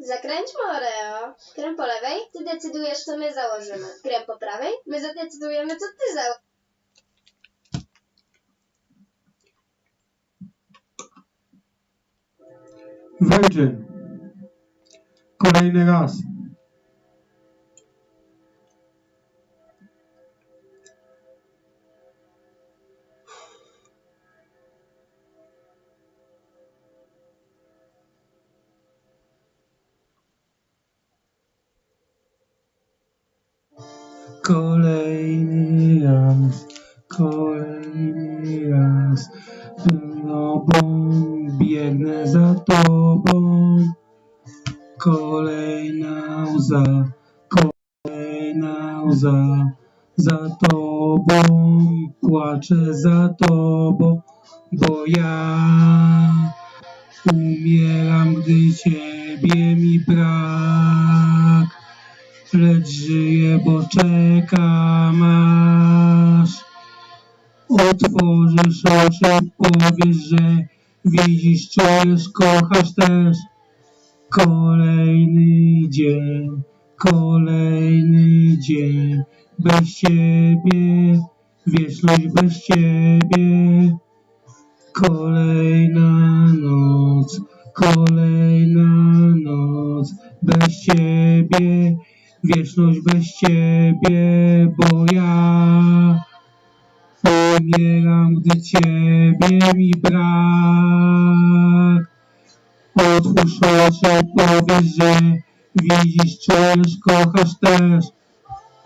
Zakręćmy Oreo. Krem po lewej, ty decydujesz, co my założymy. Krem po prawej, my zadecydujemy, co ty założysz. Virgin. Kolejny raz. Kolejny raz, kolejny raz, tobą biegnę za tobą. Kolejna łza, kolejna łza, za tobą płaczę za tobą, bo ja umieram, gdy ciebie mi brak. Lecz żyję, bo czekam aż Otworzysz oczy, powiesz, że widzisz, czujesz, kochasz też. Kolejny dzień, kolejny dzień, bez ciebie, wieczność bez ciebie. Kolejna noc, kolejna noc, bez ciebie, wieczność bez ciebie, bo ja umieram, gdy ciebie mi brak. Otwórz oczy, powiedz, że widzisz, czujesz, kochasz też.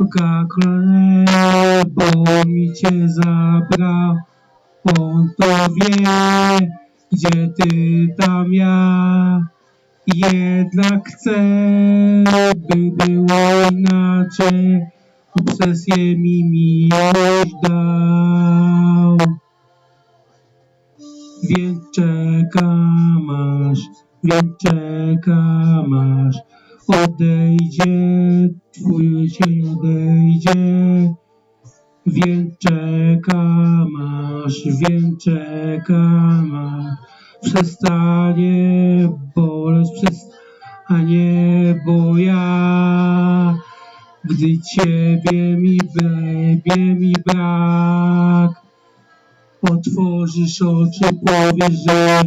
Gakle, bo mi cię zabrał. On to wie, gdzie ty tam ja. Jednak chcę, by było inaczej. Obsesję mi miłość dał. Więc czekam aż, więc czekam aż odejdzie, twój cień odejdzie. Więc czekam aż, więc czekam aż przestanie boleć, przestanie, bo ja, gdy ciebie mi wybie mi brak, otworzysz oczy, powiesz, że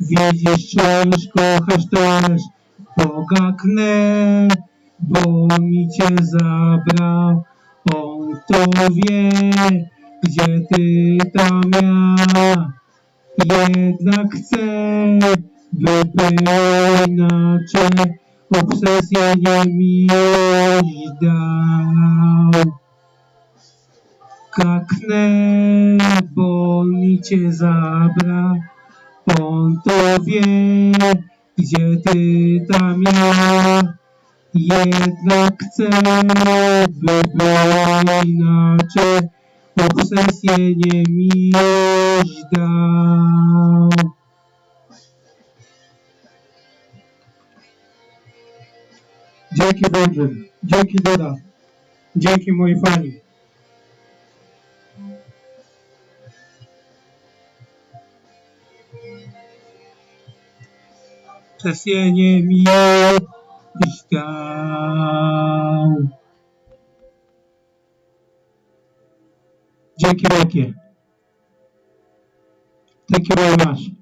widzisz, czujesz, kochasz też, pogaknę, bo mi cię zabrał, on to wie, gdzie ty tam ja, jednak chcę, by było inaczej, obsesję miłość dał. Kaknę, bo mi cię zabrał, on to wie, gdzie ty tam ja, jednak chcę, by było inaczej, obsesję nie miłość dał. Dzięki Wędrzyn, dzięki Doda, dzięki moi fani. Obsesję nie miłość istav. Cekir eki. Tekir oynar.